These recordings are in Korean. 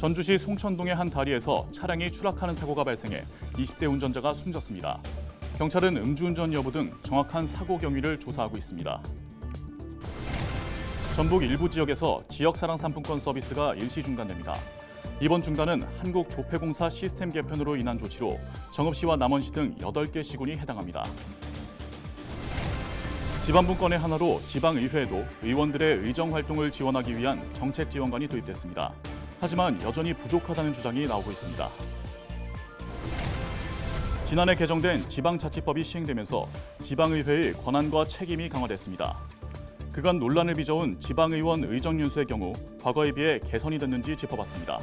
전주시 송천동의 한 다리에서 차량이 추락하는 사고가 발생해 20대 운전자가 숨졌습니다. 경찰은 음주운전 여부 등 정확한 사고 경위를 조사하고 있습니다. 전북 일부 지역에서 지역사랑 상품권 서비스가 일시 중단됩니다. 이번 중단은 한국조폐공사 시스템 개편으로 인한 조치로 정읍시와 남원시 등 8개 시군이 해당합니다. 지방분권의 하나로 지방의회에도 의원들의 의정 활동을 지원하기 위한 정책 지원관이 도입됐습니다. 하지만 여전히 부족하다는 주장이 나오고 있습니다. 지난해 개정된 지방자치법이 시행되면서 지방의회의 권한과 책임이 강화됐습니다. 그간 논란을 빚어온 지방의원 의정연수의 경우 과거에 비해 개선이 됐는지 짚어봤습니다.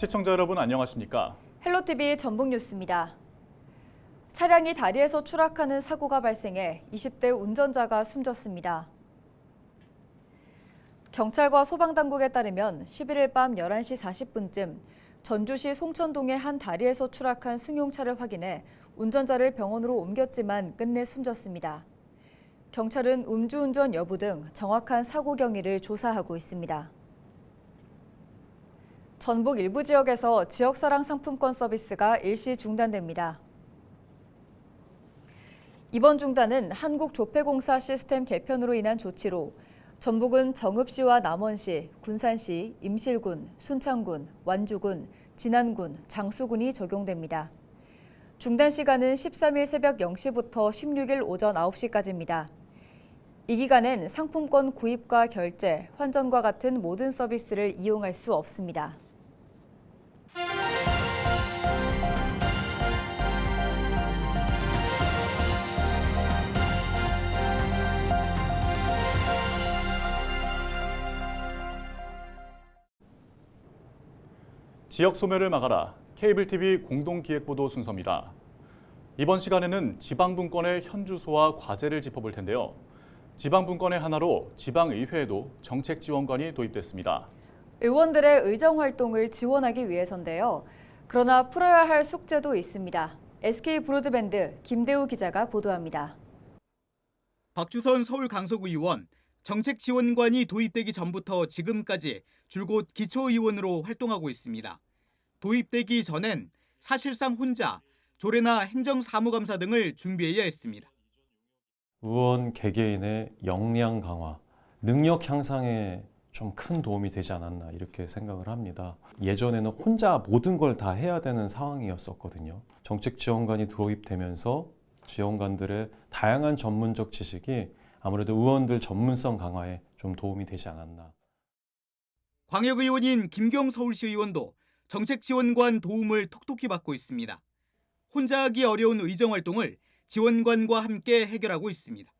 시청자 여러분 안녕하십니까? 헬로티비 전북 뉴스입니다. 차량이 다리에서 추락하는 사고가 발생해 20대 운전자가 숨졌습니다. 경찰과 소방당국에 따르면 11일 밤 11시 40분쯤 전주시 송천동의 한 다리에서 추락한 승용차를 확인해 운전자를 병원으로 옮겼지만 끝내 숨졌습니다. 경찰은 음주운전 여부 등 정확한 사고 경위를 조사하고 있습니다. 전북 일부 지역에서 지역사랑 상품권 서비스가 일시 중단됩니다. 이번 중단은 한국조폐공사 시스템 개편으로 인한 조치로 전북은 정읍시와 남원시, 군산시, 임실군, 순창군, 완주군, 진안군, 장수군이 적용됩니다. 중단 시간은 13일 새벽 0시부터 16일 오전 9시까지입니다. 이 기간엔 상품권 구입과 결제, 환전과 같은 모든 서비스를 이용할 수 없습니다. 지역 소멸을 막아라 케이블 TV 공동 기획보도 순서입니다. 이번 시간에는 지방 분권의 현주소와 과제를 짚어볼 텐데요. 지방 분권의 하나로 지방 의회에도 정책 지원관이 도입됐습니다. 의원들의 의정 활동을 지원하기 위해서인데요. 그러나 풀어야 할 숙제도 있습니다. SK 브로드밴드 김대우 기자가 보도합니다. 박주선 서울 강서구의원 정책 지원관이 도입되기 전부터 지금까지 줄곧 기초의원으로 활동하고 있습니다. 도입되기 전엔 사실상 혼자 조례나 행정사무감사 등을 준비해야 했습니다. 의원 개개인의 역량 강화, 능력 향상에 좀 큰 도움이 되지 않았나 이렇게 생각을 합니다. 예전에는 혼자 모든 걸 다 해야 되는 상황이었었거든요. 정책 지원관이 도입되면서 지원관들의 다양한 전문적 지식이 아무래도 의원들 전문성 강화에 좀 도움이 되지 않았나. 광역의원인 김경 서울시 의원도 정책 지원관 도움을 톡톡히 받고 있습니다. 혼자 하기 어려운 의정 활동을 지원관과 함께 해결하고 있습니다.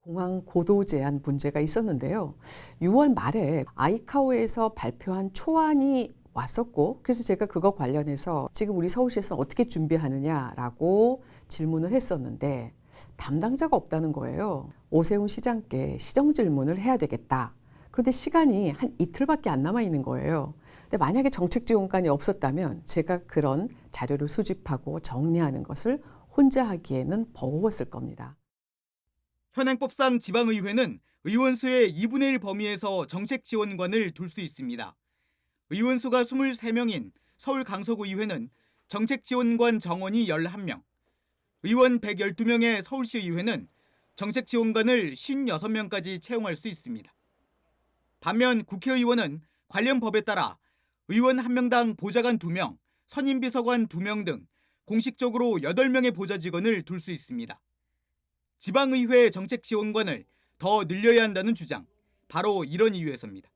공항 고도 제한 문제가 있었는데요. 6월 말에 아이카오에서 발표한 초안이 왔었고, 그래서 제가 그거 관련해서 지금 우리 서울시에서 어떻게 준비하느냐라고 질문을 했었는데, 담당자가 없다는 거예요. 오세훈 시장께 시정 질문을 해야 되겠다. 그런데 시간이 한 이틀밖에 안 남아 있는 거예요. 근데 만약에 정책 지원관이 없었다면 제가 그런 자료를 수집하고 정리하는 것을 혼자 하기에는 버거웠을 겁니다. 현행법상 지방의회는 의원수의 2분의 1 범위에서 정책 지원관을 둘 수 있습니다. 의원수가 23명인 서울 강서구 의회는 정책 지원관 정원이 11명, 의원 112명의 서울시 의회는 정책 지원관을 56명까지 채용할 수 있습니다. 반면 국회의원은 관련 법에 따라 의원 1명당 보좌관 2명, 선임비서관 2명 등 공식적으로 8명의 보좌 직원을 둘 수 있습니다. 지방의회 정책 지원관을 더 늘려야 한다는 주장, 바로 이런 이유에서입니다.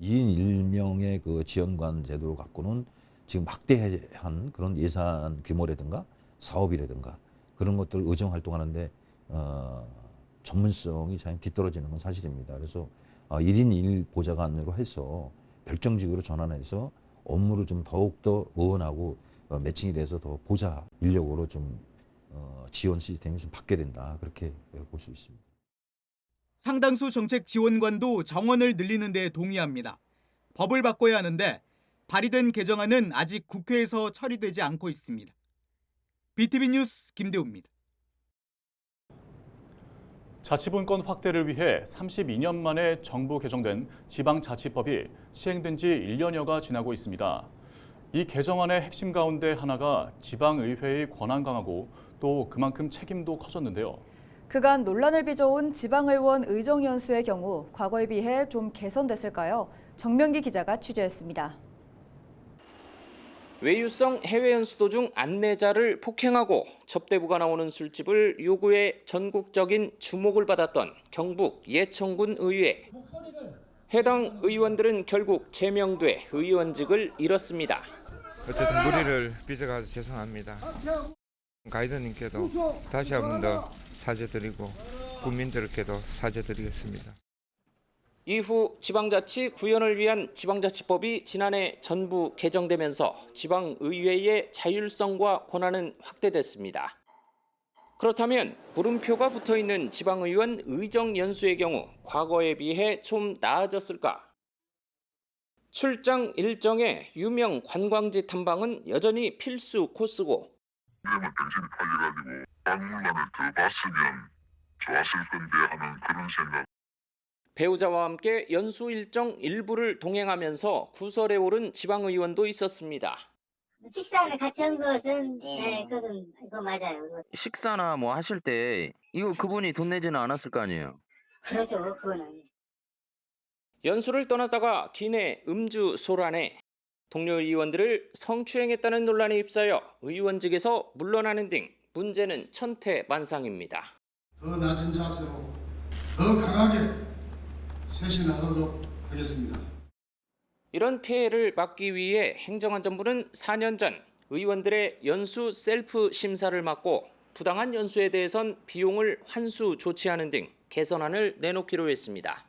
2인 1명의 그 지원관 제도를 갖고는 지금 막대한 그런 예산 규모라든가 사업이라든가 그런 것들 의정 활동하는데 어, 전문성이 참 뒤떨어지는 건 사실입니다. 그래서 어, 1인 1 보좌관으로 해서 별정직으로 전환해서 업무를 좀 더욱더 의원하고 어, 매칭이 돼서 더 보좌 인력으로 좀 어, 지원 시스템이 좀 바뀌어야 된다. 그렇게 볼 수 있습니다. 상당수 정책 지원관도 정원을 늘리는 데 동의합니다. 법을 바꿔야 하는데 발의된 개정안은 아직 국회에서 처리되지 않고 있습니다. BTV 뉴스 김대우입니다. 자치분권 확대를 위해 32년 만에 정부 개정된 지방자치법이 시행된 지 1년여가 지나고 있습니다. 이 개정안의 핵심 가운데 하나가 지방의회의 권한 강화고 또 그만큼 책임도 커졌는데요. 그간 논란을 빚어온 지방의원 의정 연수의 경우 과거에 비해 좀 개선됐을까요? 정명기 기자가 취재했습니다. 외유성 해외 연수도 중 안내자를 폭행하고 접대부가 나오는 술집을 요구해 전국적인 주목을 받았던 경북 예천군 의회. 해당 의원들은 결국 제명돼 의원직을 잃었습니다. 어쨌든 무리를 빚어가지고 죄송합니다. 가이드님께도 다시 한 번 더 사죄드리고 국민들께도 사죄드리겠습니다. 이후 지방자치 구현을 위한 지방자치법이 지난해 전부 개정되면서 지방의회의 자율성과 권한은 확대됐습니다. 그렇다면 물음표가 붙어 있는 지방의원 의정 연수의 경우 과거에 비해 좀 나아졌을까? 출장 일정에 유명 관광지 탐방은 여전히 필수 코스고 생각. 배우자와 함께 연수 일정 일부를 동행하면서 구설에 오른 지방의원도 있었습니다. 식사를 같이 한 것은 네, 그것은 그거 맞아요. 식사나 뭐 하실 때 이거 그분이 돈 내지는 않았을 거 아니에요. 그렇죠, 그거는. 연수를 떠났다가 기내 음주 소란에 동료 의원들을 성추행했다는 논란에 휩싸여 의원직에서 물러나는 등 문제는 천태만상입니다. 더 낮은 자세로 더 강하게 쇄신하도록 하겠습니다. 이런 피해를 막기 위해 행정안전부는 4년 전 의원들의 연수 셀프 심사를 맡고 부당한 연수에 대해선 비용을 환수 조치하는 등 개선안을 내놓기로 했습니다.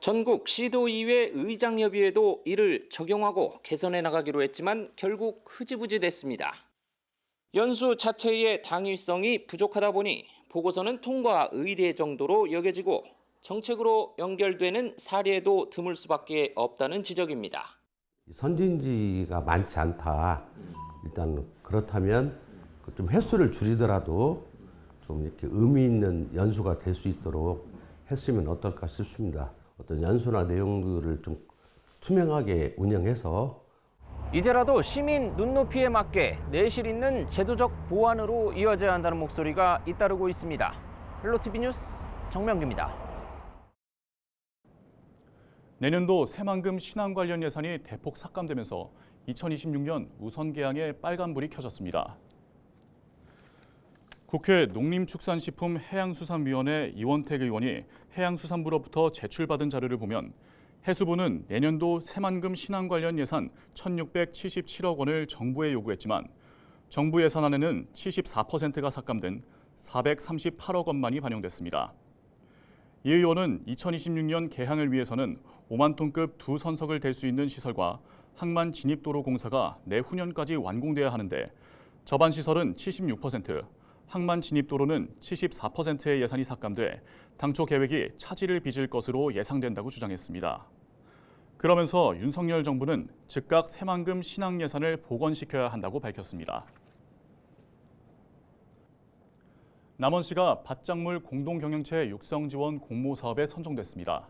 전국 시도의회 의장협의회도 이를 적용하고 개선해 나가기로 했지만 결국 흐지부지 됐습니다. 연수 자체의 당위성이 부족하다 보니 보고서는 통과 의례 정도로 여겨지고 정책으로 연결되는 사례도 드물 수밖에 없다는 지적입니다. 선진지가 많지 않다. 일단 그렇다면 그좀 횟수를 줄이더라도 좀 이렇게 의미 있는 연수가 될 수 있도록 했으면 어떨까 싶습니다. 어떤 연수나 내용들을 좀 투명하게 운영해서 이제라도 시민 눈높이에 맞게 내실 있는 제도적 보완으로 이어져야 한다는 목소리가 잇따르고 있습니다. 헬로티비 뉴스 정명기입니다. 내년도 새만금 신앙 관련 예산이 대폭 삭감되면서 2026년 우선 개항에 빨간불이 켜졌습니다. 국회 농림축산식품 해양수산위원회 이원택 의원이 해양수산부로부터 제출받은 자료를 보면 해수부는 내년도 새만금 신앙 관련 예산 1,677억 원을 정부에 요구했지만 정부 예산안에는 74%가 삭감된 438억 원만이 반영됐습니다. 이 의원은 2026년 개항을 위해서는 5만 톤급 두 선석을 댈 수 있는 시설과 항만 진입도로 공사가 내후년까지 완공돼야 하는데 저반 시설은 76%, 항만 진입도로는 74%의 예산이 삭감돼 당초 계획이 차질을 빚을 것으로 예상된다고 주장했습니다. 그러면서 윤석열 정부는 즉각 새만금 신앙 예산을 복원시켜야 한다고 밝혔습니다. 남원시가 밭작물 공동경영체 육성 지원 공모 사업에 선정됐습니다.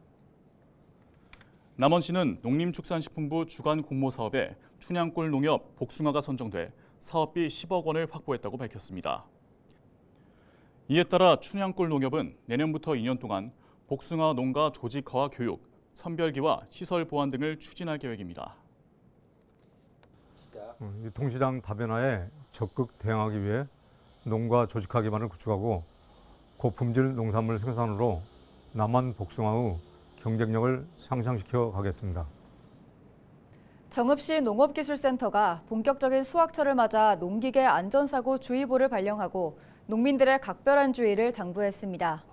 남원시는 농림축산식품부 주관 공모 사업에 춘향골 농협 복숭아가 선정돼 사업비 10억 원을 확보했다고 밝혔습니다. 이에 따라 춘향골 농협은 내년부터 2년 동안 복숭아 농가 조직화와 교육, 선별기와 시설 보완 등을 추진할 계획입니다. 음, 동시장 다변화에 적극 대응하기 위해 농가 조직화 기반을 구축하고 고품질 농산물 생산으로 남한 복숭아의 경쟁력을 상향시켜 가겠습니다. 정읍시 농업기술센터가 본격적인 수확철을 맞아 농기계 안전사고 주의보를 발령하고 농민들의 각별한 주의를 당부했습니다.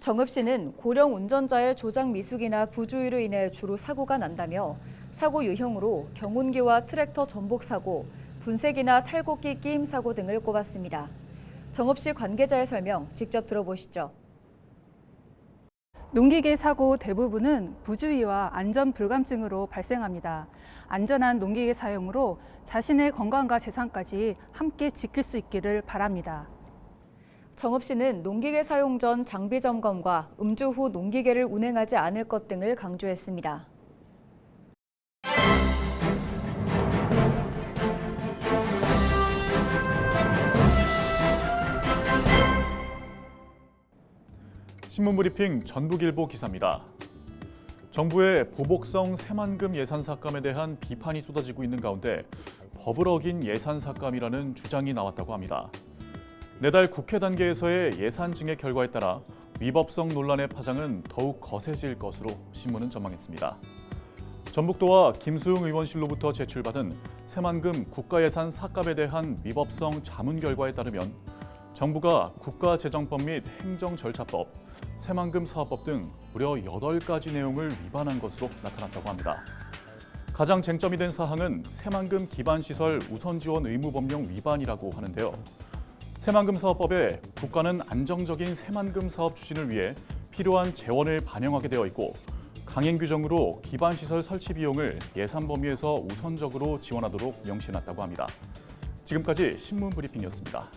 정읍시는 고령 운전자의 조작 미숙이나 부주의로 인해 주로 사고가 난다며 사고 유형으로 경운기와 트랙터 전복 사고, 분쇄기나 탈곡기 끼임 사고 등을 꼽았습니다. 정읍시 관계자의 설명 직접 들어보시죠. 농기계 사고 대부분은 부주의와 안전 불감증으로 발생합니다. 안전한 농기계 사용으로 자신의 건강과 재산까지 함께 지킬 수 있기를 바랍니다. 정읍 씨는 농기계 사용 전 장비 점검과 음주 후 농기계를 운행하지 않을 것 등을 강조했습니다. 신문 브리핑 전북일보 기사입니다. 정부의 보복성 새만금 예산 삭감에 대한 비판이 쏟아지고 있는 가운데 법을 어긴 예산 삭감이라는 주장이 나왔다고 합니다. 내달 국회 단계에서의 예산 증액 결과에 따라 위법성 논란의 파장은 더욱 거세질 것으로 신문은 전망했습니다. 전북도와 김수흥 의원실로부터 제출받은 새만금 국가예산 삭감에 대한 위법성 자문 결과에 따르면 정부가 국가재정법 및 행정절차법, 새만금 사업법 등 무려 8가지 내용을 위반한 것으로 나타났다고 합니다. 가장 쟁점이 된 사항은 새만금 기반 시설 우선 지원 의무 법령 위반이라고 하는데요. 새만금 사업법에 국가는 안정적인 새만금 사업 추진을 위해 필요한 재원을 반영하게 되어 있고 강행 규정으로 기반 시설 설치 비용을 예산 범위에서 우선적으로 지원하도록 명시해놨다고 합니다. 지금까지 신문 브리핑이었습니다.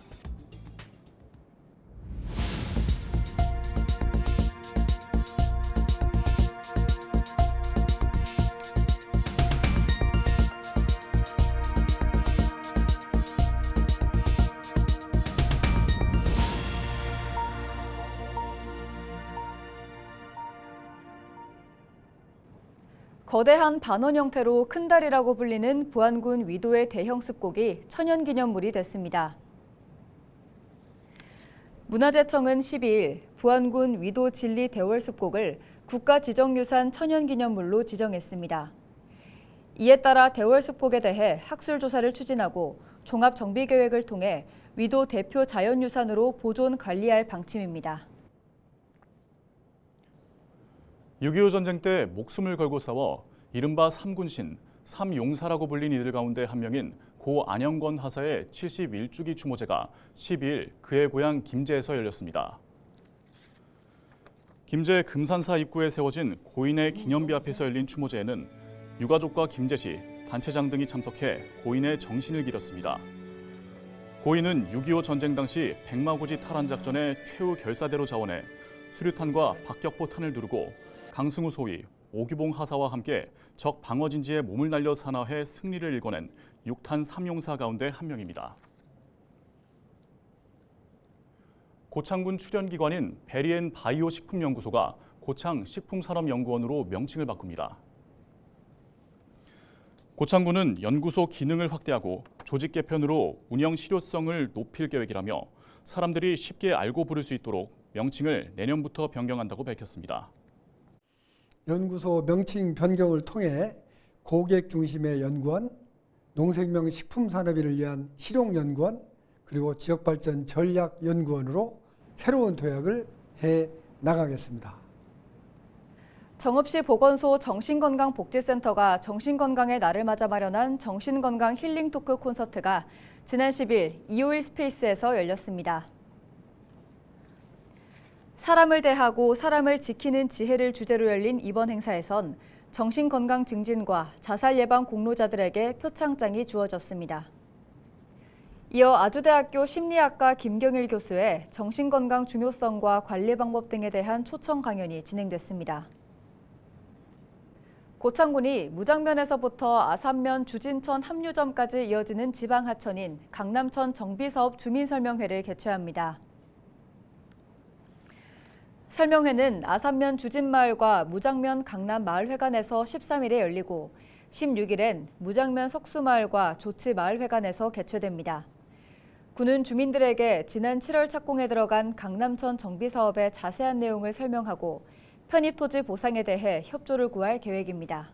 거대한 반원 형태로 큰 달이라고 불리는 부안군 위도의 대형 습곡이 천연기념물이 됐습니다. 문화재청은 12일 부안군 위도 진리 대월 습곡을 국가 지정유산 천연기념물로 지정했습니다. 이에 따라 대월 습곡에 대해 학술 조사를 추진하고 종합 정비 계획을 통해 위도 대표 자연유산으로 보존 관리할 방침입니다. 6.25 전쟁 때 목숨을 걸고 싸워 이른바 삼군신, 삼용사라고 불린 이들 가운데 한 명인 고 안영권 하사의 71주기 추모제가 12일 그의 고향 김제에서 열렸습니다. 김제 금산사 입구에 세워진 고인의 기념비 앞에서 열린 추모제에는 유가족과 김제시, 단체장 등이 참석해 고인의 정신을 기렸습니다. 고인은 6.25 전쟁 당시 백마고지 탈환 작전의 최후 결사대로 자원해 수류탄과 박격포탄을 두르고 강승우 소위 오규봉 하사와 함께 적 방어 진지에 몸을 날려 산화해 승리를 일궈낸 6탄 3용사 가운데 한 명입니다. 고창군 출연기관인 베리엔 바이오 식품연구소가 고창 식품산업연구원으로 명칭을 바꿉니다. 고창군은 연구소 기능을 확대하고 조직 개편으로 운영 실효성을 높일 계획이라며 사람들이 쉽게 알고 부를 수 있도록 명칭을 내년부터 변경한다고 밝혔습니다. 연구소 명칭 변경을 통해 고객 중심의 연구원, 농생명 식품 산업인을 위한 실용 연구원, 그리고 지역 발전 전략 연구원으로 새로운 도약을 해 나가겠습니다. 정읍시 보건소 정신건강복지센터가 정신건강의 날을 맞아 마련한 정신건강 힐링 토크 콘서트가 지난 10일 251 스페이스에서 열렸습니다. 사람을 대하고 사람을 지키는 지혜를 주제로 열린 이번 행사에선 정신건강 증진과 자살 예방 공로자들에게 표창장이 주어졌습니다. 이어 아주대학교 심리학과 김경일 교수의 정신건강 중요성과 관리 방법 등에 대한 초청 강연이 진행됐습니다. 고창군이 무장면에서부터 아산면 주진천 합류점까지 이어지는 지방 하천인 강남천 정비사업 주민설명회를 개최합니다. 설명회는 아산면 주진마을과 무장면 강남마을회관에서 13일에 열리고 16일엔 무장면 석수마을과 조치마을회관에서 개최됩니다. 군은 주민들에게 지난 7월 착공에 들어간 강남천 정비사업의 자세한 내용을 설명하고 편입토지 보상에 대해 협조를 구할 계획입니다.